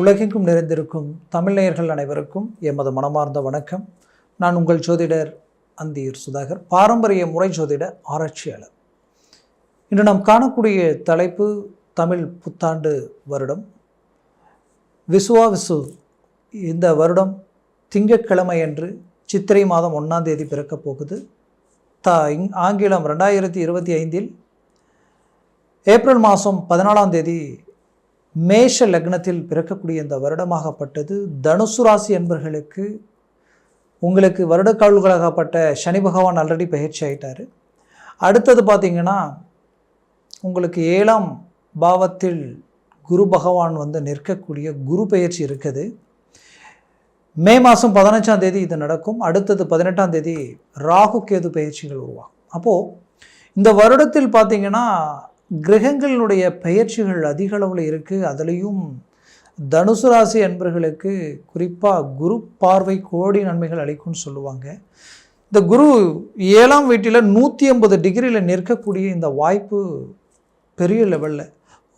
உலகெங்கும் நிறைந்திருக்கும் தமிழ்நேயர்கள் அனைவருக்கும் எமது மனமார்ந்த வணக்கம். நான் உங்கள் ஜோதிடர் அந்தியூர் சுதாகர் பாரம்பரிய முறை ஜோதிட ஆராய்ச்சியாளர். இன்று நாம் காணக்கூடிய தலைப்பு தமிழ் புத்தாண்டு வருடம். விசுவா விசு இந்த வருடம் திங்கட்கிழமை அன்று சித்திரை மாதம் ஒன்றாம் தேதி பிறக்கப் போகுது. த இங் ஆங்கிலம் ரெண்டாயிரத்தி இருபத்தி ஐந்தில் ஏப்ரல் மாதம் பதினாலாம் தேதி மேஷ லக்னத்தில் பிறக்கக்கூடிய இந்த வருடமாகப்பட்டது தனுசு ராசி என்பர்களுக்கு உங்களுக்கு வருடக்கால்களாகப்பட்ட சனி பகவான் ஆல்ரெடி பயிற்சி ஆகிட்டார் அடுத்தது பார்த்தீங்கன்னா உங்களுக்கு ஏழாம் பாவத்தில் குரு பகவான் வந்து நிற்கக்கூடிய குரு பயிற்சி இருக்குது. மே மாதம் பதினஞ்சாம் தேதி இது நடக்கும். அடுத்தது பதினெட்டாம் தேதி ராகு கேது பயிற்சிகள் உருவாகும். அப்போது இந்த வருடத்தில் பார்த்தீங்கன்னா கிரகங்களினுடைய பயிற்சிகள் அதிக அளவில் இருக்குது அதுலேயும் தனுசு ராசி அன்பர்களுக்கு குறிப்பாக குரு பார்வை கோடி நன்மைகள் அளிக்கும்னு சொல்லுவாங்க. இந்த குரு ஏழாம் வீட்டில் நூற்றி ஐம்பது டிகிரியில் நிற்கக்கூடிய இந்த வாய்ப்பு பெரிய லெவலில்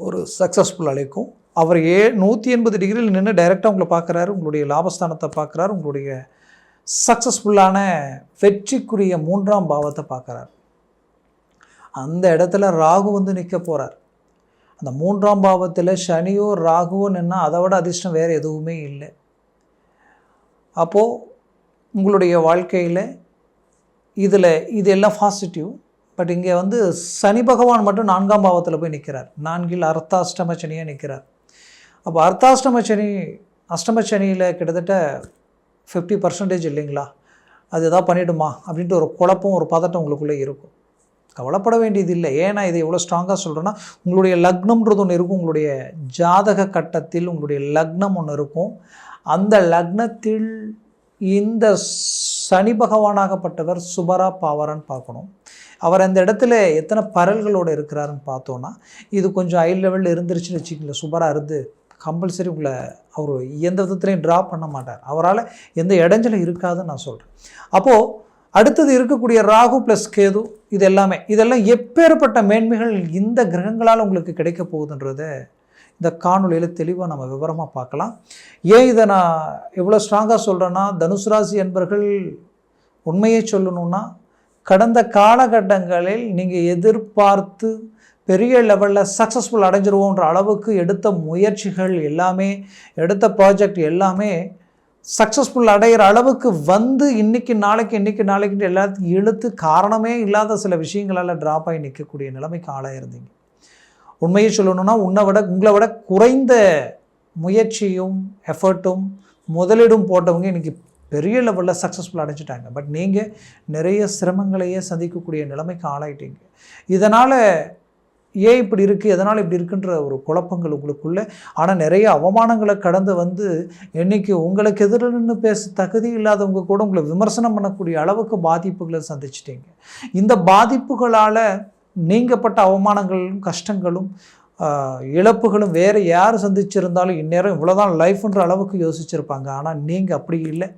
ஒரு சக்ஸஸ்ஃபுல் அளிக்கும். அவர் ஏ நூற்றி எண்பது டிகிரியில் நின்று டைரெக்டாக உங்களை பார்க்குறாரு. உங்களுடைய லாபஸ்தானத்தை பார்க்குறாரு. உங்களுடைய சக்ஸஸ்ஃபுல்லான வெற்றிக்குரிய மூன்றாம் பாவத்தை பார்க்குறாரு. அந்த இடத்துல ராகு வந்து நிற்க போகிறார் அந்த மூன்றாம் பாவத்தில் சனியோ ராகுவோ நின்னா அதை விட அதிர்ஷ்டம் வேறு எதுவுமே இல்லை. அப்போது உங்களுடைய வாழ்க்கையில் இதில் இது எல்லாம் பாசிட்டிவ் பட் இங்கே வந்து சனி பகவான் மட்டும் நான்காம் பாவத்தில் போய் நிற்கிறார் நான்கில் அர்த்தாஷ்டம சனியாக நிற்கிறார் அப்போ அர்த்தாஷ்டம சனி அஷ்டம சனியில் கிட்டத்தட்ட ஃபிஃப்டி பர்சன்டேஜ் இல்லைங்களா? அது எதாவது பண்ணிவிடுமா அப்படின்ட்டு ஒரு குழப்பம் ஒரு பதட்டம் உங்களுக்குள்ளே இருக்கும். கவலைப்பட வேண்டியதில்லை. ஏன்னா இதை எவ்வளோ ஸ்ட்ராங்காக சொல்கிறேன்னா உங்களுடைய லக்னம்ன்றது ஒன்று இருக்கும். உங்களுடைய ஜாதக கட்டத்தில் உங்களுடைய லக்னம் ஒன்று இருக்கும். அந்த லக்னத்தில் இந்த சனி பகவானாகப்பட்டவர் சுபரா பாவரான்னு பார்க்கணும். அவர் அந்த இடத்துல எத்தனை பரல்களோடு இருக்கிறாருன்னு பார்த்தோன்னா இது கொஞ்சம் ஹை லெவலில் இருந்துருச்சுன்னு வச்சுக்கல சுபராக இருந்து கம்பல்சரி உங்களை அவர் எந்த விதத்துலையும் ட்ரா பண்ண மாட்டார். அவரால் எந்த இடைஞ்சலும் இருக்காதுன்னு நான் சொல்கிறேன் அப்போது அடுத்தது இருக்கக்கூடிய ராகு ப்ளஸ் கேது இது எல்லாமே இதெல்லாம் எப்பேற்பட்ட மேன்மைகள் இந்த கிரகங்களால் உங்களுக்கு கிடைக்க போகுதுன்றதை இந்த காணொலியில் தெளிவாக நம்ம விவரமாக பார்க்கலாம். ஏன் இதை நான் எவ்வளோ ஸ்ட்ராங்காக சொல்கிறேன்னா தனுசு ராசி என்பர்கள் உண்மையை சொல்லணும்னா கடந்த காலகட்டங்களில் நீங்கள் எதிர்பார்த்து பெரிய லெவலில் சக்ஸஸ்ஃபுல் அடைஞ்சிருவோன்ற அளவுக்கு எடுத்த முயற்சிகள் எல்லாமே எடுத்த ப்ராஜெக்ட் எல்லாமே சக்ஸஸ்ஃபுல் அடைகிற அளவுக்கு வந்து இன்றைக்கி நாளைக்கு இன்றைக்கி நாளைக்கு எல்லாத்தையும் இழுத்து காரணமே இல்லாத சில விஷயங்களால் ட்ராப் ஆகி நிற்கக்கூடிய நிலைமைக்கு ஆளாயிருந்தீங்க. உண்மையை சொல்லணும்னா உன்னை விட உங்களை விட குறைந்த முயற்சியும் எஃபர்ட்டும் முதலீடும் போட்டவங்க இன்றைக்கி பெரிய லெவலில் சக்ஸஸ்ஃபுல் அடைஞ்சிட்டாங்க. பட் நீங்கள் நிறைய சிரமங்களையே சந்திக்கக்கூடிய நிலைமைக்கு ஆளாயிட்டீங்க. இதனால் ஏன் இப்படி இருக்குது எதனால் இப்படி இருக்குன்ற ஒரு குழப்பங்கள் உங்களுக்குள்ள. ஆனால் நிறைய அவமானங்களை கடந்து வந்து என்னைக்கு உங்களுக்கு எதிர நின்று பேச தகுதி இல்லாதவங்க கூட உங்களை விமர்சனம் பண்ணக்கூடிய அளவுக்கு பாதிப்புகளை சந்திச்சிட்டீங்க. இந்த பாதிப்புகளால் நீங்கப்பட்ட அவமானங்களும் கஷ்டங்களும் இழப்புகளும் வேறு யார் சந்திச்சிருந்தாலும் இந்நேரம் இவ்வளோதான் லைஃப்ன்ற அளவுக்கு யோசிச்சிருப்பாங்க. ஆனால் நீங்கள் அப்படி இல்லை.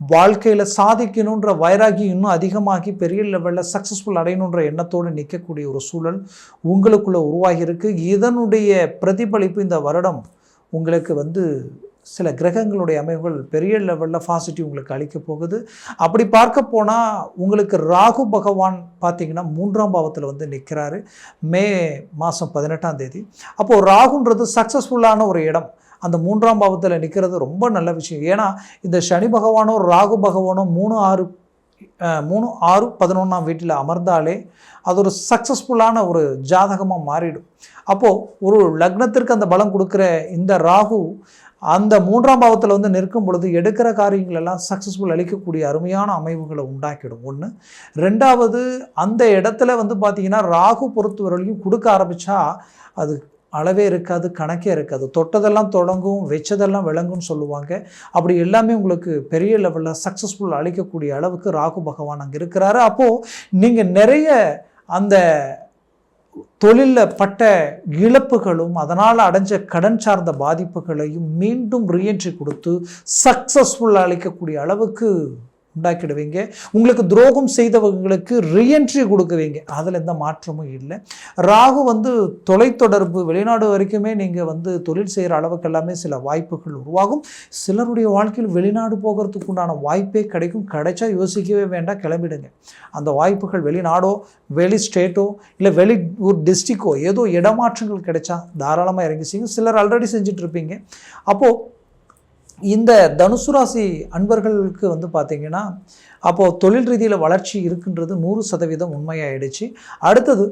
வாழ்க்கையில் சாதிக்கணுன்ற வைராகி இன்னும் அதிகமாகி பெரிய லெவலில் சக்ஸஸ்ஃபுல் அடையணுன்ற எண்ணத்தோடு நிற்கக்கூடிய ஒரு சூழல் உங்களுக்குள்ளே உருவாகியிருக்கு. இதனுடைய பிரதிபலிப்பு இந்த வருடம் உங்களுக்கு வந்து சில கிரகங்களுடைய அமைப்புகள் பெரிய லெவலில் பாசிட்டிவ் உங்களுக்கு அளிக்க போகுது. அப்படி பார்க்க போனால் உங்களுக்கு ராகு பகவான் பார்த்திங்கன்னா மூன்றாம் பாவத்தில் வந்து நிற்கிறாரு மே மாதம் பதினெட்டாம் தேதி. அப்போது ராகுன்றது சக்ஸஸ்ஃபுல்லான ஒரு இடம். அந்த மூன்றாம் பாவத்தில் நிற்கிறது ரொம்ப நல்ல விஷயம். ஏன்னா இந்த சனி பகவானோ ராகு பகவானோ மூணு ஆறு மூணு ஆறு பதினொன்றாம் வீட்டில் அமர்ந்தாலே அது ஒரு சக்ஸஸ்ஃபுல்லான ஒரு ஜாதகமாக மாறிடும். அப்போது ஒரு லக்னத்திற்கு அந்த பலம் கொடுக்குற இந்த ராகு அந்த மூன்றாம் பாவத்தில் வந்து நிற்கும் பொழுது எடுக்கிற காரியங்களெல்லாம் சக்ஸஸ்ஃபுல் அளிக்கக்கூடிய அருமையான அமைவுகளை உண்டாக்கிடும். ஒன்று ரெண்டாவது அந்த இடத்துல வந்து பார்த்திங்கன்னா ராகு பொறுத்தவரையிலையும் கொடுக்க ஆரம்பித்தா அது அளவே இருக்காது கணக்கே இருக்காது. தொட்டதெல்லாம் தொடங்கும் வச்சதெல்லாம் விளங்கும்னு சொல்லுவாங்க. அப்படி எல்லாமே உங்களுக்கு பெரிய லெவலில் சக்ஸஸ்ஃபுல் அளிக்கக்கூடிய அளவுக்கு ராகு பகவான் அங்கே இருக்கிறாரு. அப்போது நீங்கள் நிறைய அந்த தொழிலில் பட்ட இழப்புகளும் அதனால் அடைஞ்ச கடன் சார்ந்த பாதிப்புகளையும் மீண்டும் ரீஎன்ட்ரி கொடுத்து சக்ஸஸ்ஃபுல் அளிக்கக்கூடிய அளவுக்கு உண்டாக்கிடுவீங்க. உங்களுக்கு துரோகம் செய்தவங்களுக்கு ரீஎன்ட்ரி கொடுக்குவீங்க. அதில் எந்த மாற்றமும் இல்லை. ராகு வந்து தொலைத்தொடர்பு வெளிநாடு வரைக்குமே நீங்கள் வந்து தொழில் செய்கிற அளவுக்கு எல்லாமே சில வாய்ப்புகள் உருவாகும். சிலருடைய வாழ்க்கையில் வெளிநாடு போகிறதுக்கு உண்டான வாய்ப்பே கிடைக்கும். கிடைச்சா யோசிக்கவே வேண்டாம் கிளம்பிடுங்க. அந்த வாய்ப்புகள் வெளிநாடோ வெளி ஸ்டேட்டோ இல்லை வெளி ஒரு டிஸ்ட்ரிக்கோ ஏதோ இடமாற்றங்கள் கிடைச்சா தாராளமாக இறங்கி செய்யுங்க. சிலர் ஆல்ரெடி செஞ்சுட்டு இருப்பீங்க. அப்போது இந்த தனுசு ராசி அன்பர்களுக்கு வந்து பார்த்தீங்கன்னா அப்போது தொழில் ரீதியில் வளர்ச்சி இருக்குன்றது நூறு சதவீதம் உண்மையாயிடுச்சு. அடுத்தது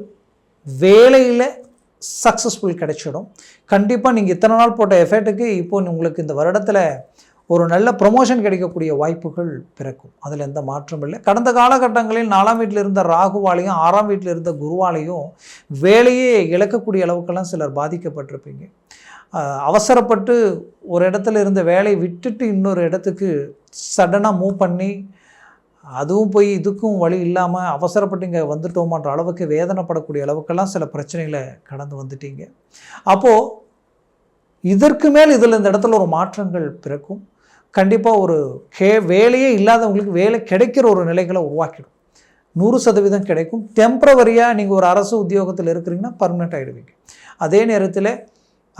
வேலையில் சக்ஸஸ்ஃபுல் கிடைச்சிடும். கண்டிப்பாக நீங்கள் இத்தனை நாள் போட்ட எஃபர்ட்டுக்கு இப்போ உங்களுக்கு இந்த வருடத்தில் ஒரு நல்ல ப்ரொமோஷன் கிடைக்கக்கூடிய வாய்ப்புகள் பிறக்கும். அதில் எந்த மாற்றமும் இல்லை. கடந்த காலகட்டங்களில் நாலாம் வீட்டில் இருந்த ராகுவாலையும் ஆறாம் வீட்டில் இருந்த குருவாலையும் வேலையே இழக்கக்கூடிய அளவுக்கெல்லாம் சிலர் பாதிக்கப்பட்டிருப்பீங்க. அவசரப்பட்டு ஒரு இடத்துல இருந்த வேலையை விட்டுட்டு இன்னொரு இடத்துக்கு சடனாக மூவ் பண்ணி அதுவும் போய் இதுக்கும் வழி இல்லாமல் அவசரப்பட்டு இங்கே வந்துட்டோமான்ற அளவுக்கு வேதனைப்படக்கூடிய அளவுக்கெல்லாம் சில பிரச்சனைகளை கடந்து வந்துட்டீங்க. அப்போது இதற்கு மேல் இதில் இந்த இடத்துல ஒரு மாற்றங்கள் பிறக்கும். கண்டிப்பாக ஒரு கே வேலையே இல்லாதவங்களுக்கு வேலை கிடைக்கிற ஒரு நிலைகளை உருவாக்கிடும். நூறு சதவீதம் கிடைக்கும். டெம்ப்ரவரியாக நீங்கள் ஒரு அரசு உத்தியோகத்தில் இருக்கிறீங்கன்னா பர்மனெண்ட் ஆகிடுவீங்க அதே நேரத்தில்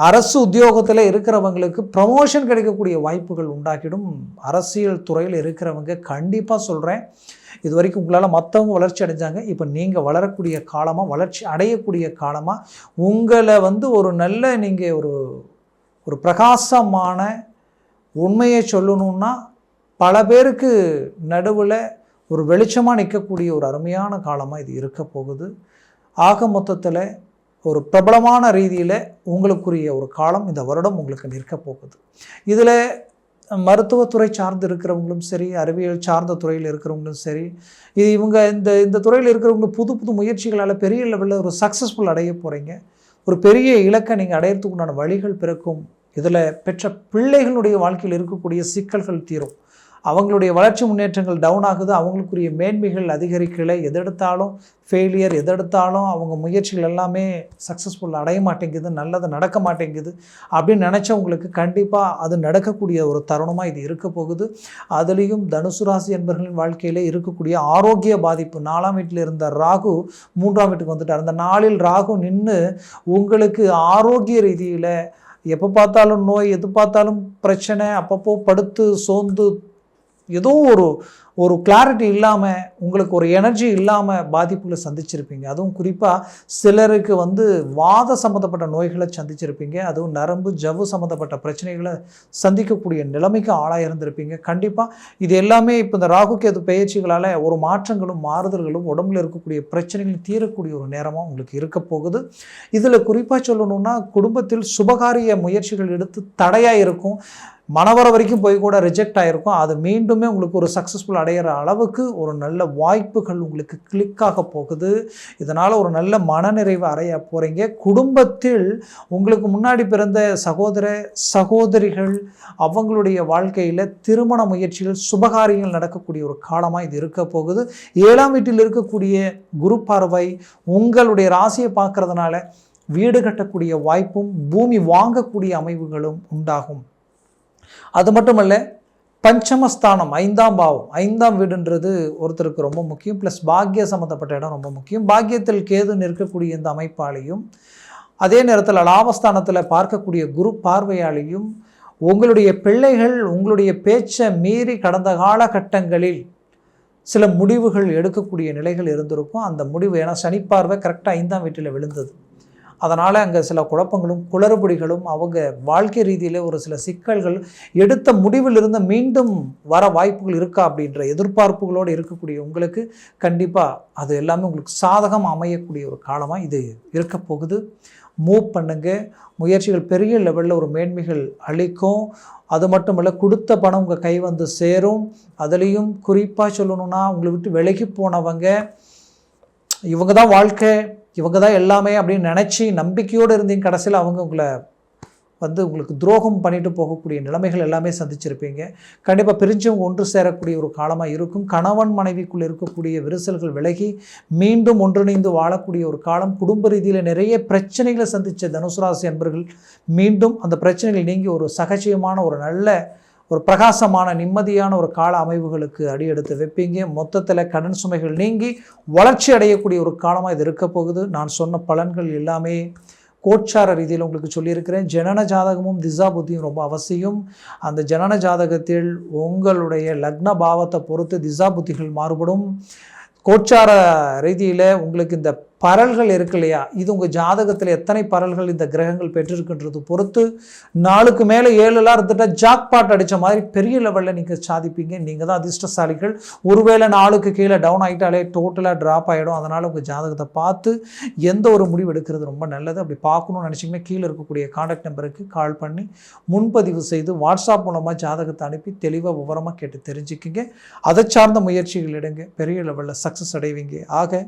அரசு உத்தியோகத்தில் இருக்கிறவங்களுக்கு ப்ரமோஷன் கிடைக்கக்கூடிய வாய்ப்புகள் உண்டாக்கிடும். அரசியல் துறையில் இருக்கிறவங்க கண்டிப்பாக சொல்கிறேன் இது வரைக்கும் உங்களால் மற்றவங்க வளர்ச்சி அடைஞ்சாங்க. இப்போ நீங்கள் வளரக்கூடிய காலமாக வளர்ச்சி அடையக்கூடிய காலமாக உங்களை வந்து ஒரு நல்ல நீங்கள் ஒரு ஒரு பிரகாசமான உண்மையை சொல்லணுன்னா பல பேருக்கு நடுவில் ஒரு வெளிச்சமாக நிற்கக்கூடிய ஒரு அருமையான காலமாக இது இருக்க போகுது. ஆக மொத்தத்தில் ஒரு பிரபலமான ரீதியில் உங்களுக்குரிய ஒரு காலம் இந்த வருடம் உங்களுக்கு நிற்க போகுது. இதில் மருத்துவத்துறை சார்ந்து இருக்கிறவங்களும் சரி அறிவியல் சார்ந்த துறையில் இருக்கிறவங்களும் சரி இது இவங்க இந்த இந்த துறையில் இருக்கிறவங்க புது புது முயற்சிகளால் பெரிய லெவலில் ஒரு சக்ஸஸ்ஃபுல் அடைய போகிறீங்க ஒரு பெரிய இலக்கை நீங்கள் அடையிறதுக்குண்டான வழிகள் பிறக்கும். இதில் பெற்ற பிள்ளைகளுடைய வாழ்க்கையில் இருக்கக்கூடிய சிக்கல்கள் தீரும். அவங்களுடைய வளர்ச்சி முன்னேற்றங்கள் டவுன் ஆகுது அவங்களுக்குரிய மேன்மைகள் அதிகரிக்கலை. எதெடுத்தாலும் ஃபெயிலியர் எதெடுத்தாலும் அவங்க முயற்சிகள் எல்லாமே சக்ஸஸ்ஃபுல் அடைய மாட்டேங்குது நல்லது நடக்க மாட்டேங்குது அப்படின்னு நினச்சவங்களுக்கு கண்டிப்பாக அது நடக்கக்கூடிய ஒரு தருணமாக இது இருக்க போகுது. அதுலேயும் தனுசு ராசி என்பர்களின் வாழ்க்கையிலே இருக்கக்கூடிய ஆரோக்கிய பாதிப்பு. நாலாம் வீட்டில் இருந்த ராகு மூன்றாம் வீட்டுக்கு வந்துட்டார். அந்த நாளில் ராகு நின்று உங்களுக்கு ஆரோக்கிய ரீதியில் எப்போ பார்த்தாலும் நோய் எது பார்த்தாலும் பிரச்சனை அப்பப்போ படுத்து சோர்ந்து ஏதோ ஒரு ஒரு கிளாரிட்டி இல்லாமல் உங்களுக்கு ஒரு எனர்ஜி இல்லாமல் பாதிப்புகளை சந்திச்சிருப்பீங்க. அதுவும் குறிப்பாக சிலருக்கு வந்து வாத சம்மந்தப்பட்ட நோய்களை சந்திச்சிருப்பீங்க. அதுவும் நரம்பு ஜவ்வு சம்மந்தப்பட்ட பிரச்சனைகளை சந்திக்கக்கூடிய நிலைமைக்கு ஆளாக இருந்திருப்பீங்க. கண்டிப்பாக இது எல்லாமே இப்போ இந்த ராகு கேது பயிற்சிகளால் ஒரு மாற்றங்களும் மாறுதல்களும் உடம்புல இருக்கக்கூடிய பிரச்சனைகள் தீரக்கூடிய ஒரு நேரமாக உங்களுக்கு இருக்க போகுது. இதில் குறிப்பாக சொல்லணும்னா குடும்பத்தில் சுபகாரிய முயற்சிகள் எடுத்து தடையாக இருக்கும். மனவர வரைக்கும் போய் கூட ரிஜெக்ட் ஆகிருக்கும் அது மீண்டுமே உங்களுக்கு ஒரு சக்ஸஸ்ஃபுல் அடையிற அளவுக்கு ஒரு நல்ல வாய்ப்புகள் உங்களுக்கு கிளிக்காக போகுது. இதனால் ஒரு நல்ல மனநிறைவு அடைய போகிறீங்க குடும்பத்தில் உங்களுக்கு முன்னாடி பிறந்த சகோதர சகோதரிகள் அவங்களுடைய வாழ்க்கையில் திருமண முயற்சிகள் சுபகாரியங்கள் நடக்கக்கூடிய ஒரு காலமாக இது இருக்க போகுது. ஏழாம் வீட்டில் இருக்கக்கூடிய குரு பார்வை உங்களுடைய ராசியை பார்க்கறதுனால வீடு கட்டக்கூடிய வாய்ப்பும் பூமி வாங்கக்கூடிய அமைவுகளும் உண்டாகும். அது மட்டுமல்ல பஞ்சமஸ்தானம் ஐந்தாம் பாவம். ஐந்தாம் வீடுன்றது ஒருத்தருக்கு ரொம்ப முக்கியம். ப்ளஸ் பாக்கிய சம்மந்தப்பட்ட இடம் ரொம்ப முக்கியம். பாக்கியத்தில் கேது நிற்கக்கூடிய இந்த அமைப்பாலையும் அதே நேரத்தில் லாபஸ்தானத்தில் பார்க்கக்கூடிய குரு பார்வையாலையும் உங்களுடைய பிள்ளைகள் உங்களுடைய பேச்சை மீறி கடந்த காலகட்டங்களில் சில முடிவுகள் எடுக்கக்கூடிய நிலைகள் இருந்திருக்கும். அந்த முடிவு ஏன்னா சனிப்பார்வை கரெக்டாக ஐந்தாம் வீட்டில் விழுந்தது. அதனால் அங்கே சில குழப்பங்களும் குளறுபடிகளும் அவங்க வாழ்க்கை ரீதியில் ஒரு சில சிக்கல்கள் எடுத்த முடிவிலிருந்து மீண்டும் வர வாய்ப்புகள் இருக்கா அப்படின்ற எதிர்பார்ப்புகளோடு இருக்கக்கூடிய உங்களுக்கு கண்டிப்பாக அது எல்லாமே உங்களுக்கு சாதகம் அமையக்கூடிய ஒரு காலமாக இது இருக்க போகுது. மூவ் பண்ணுங்க. முயற்சிகள் பெரிய லெவலில் ஒரு மேன்மைகள் அளிக்கும். அது மட்டும் இல்லை கொடுத்த பணம் உங்கள் கை வந்து சேரும். அதுலேயும் குறிப்பாக சொல்லணுன்னா உங்களை விட்டு விலகி போனவங்க இவங்க தான் வாழ்க்கை. இவங்க தான் எல்லாமே அப்படின்னு நினச்சி நம்பிக்கையோடு இருந்தீங்க. கடைசியில் அவங்க உங்களை வந்து உங்களுக்கு துரோகம் பண்ணிட்டு போகக்கூடிய நிலைமைகள் எல்லாமே சந்திச்சிருப்பீங்க. கண்டிப்பாக பிரிஞ்சவங்க ஒன்று சேரக்கூடிய ஒரு காலமாக இருக்கும். கணவன் மனைவிக்குள் இருக்கக்கூடிய விரிசல்கள் விலகி மீண்டும் ஒன்றிணைந்து வாழக்கூடிய ஒரு காலம். குடும்ப ரீதியில் நிறைய பிரச்சனைகளை சந்தித்த தனுசுராசி அன்பர்கள் மீண்டும் அந்த பிரச்சனைகள் நீங்கி ஒரு சகஜயமான ஒரு நல்ல ஒரு பிரகாசமான நிம்மதியான ஒரு கால அமைவுகளுக்கு அடியெடுத்து வைப்பீங்க. மொத்தத்தில் கடன் சுமைகள் நீங்கி வளர்ச்சி அடையக்கூடிய ஒரு காலமாக இது இருக்க போகுது. நான் சொன்ன பலன்கள் எல்லாமே கோச்சார ரீதியில் உங்களுக்கு சொல்லியிருக்கிறேன். ஜனன ஜாதகமும் திசா புத்தியும் ரொம்ப அவசியம். அந்த ஜனன ஜாதகத்தில் உங்களுடைய லக்ன பாவத்தை பொறுத்து திசா புத்திகள் மாறுபடும். கோச்சார ரீதியில் உங்களுக்கு இந்த பரல்கள் இருக்கு இல்லையா? இது உங்கள் ஜாதகத்தில் எத்தனை பரல்கள் இந்த கிரகங்கள் பெற்றிருக்குன்றது பொறுத்து நாளுக்கு மேலே ஏழுலாம் இருந்துட்டால் ஜாக்பாட் அடித்த மாதிரி பெரிய லெவலில் நீங்கள் சாதிப்பீங்க. நீங்கள் தான் அதிர்ஷ்டசாலிகள். ஒருவேளை நாளுக்கு கீழே டவுன் ஆகிட்டாலே டோட்டலாக ட்ராப் ஆகிடும் அதனால் உங்கள் ஜாதகத்தை பார்த்து எந்த ஒரு முடிவு எடுக்கிறது ரொம்ப நல்லது. அப்படி பார்க்கணும்னு நினச்சிங்கன்னா கீழே இருக்கக்கூடிய காண்டாக்ட் நம்பருக்கு கால் பண்ணி முன்பதிவு செய்து வாட்ஸ்அப் மூலமாக ஜாதகத்தை அனுப்பி தெளிவாக விவரமாக கேட்டு தெரிஞ்சுக்கிங்க. அதை சார்ந்த முயற்சிகள் எடுங்க. பெரிய லெவலில் சக்ஸஸ் அடைவீங்க. ஆக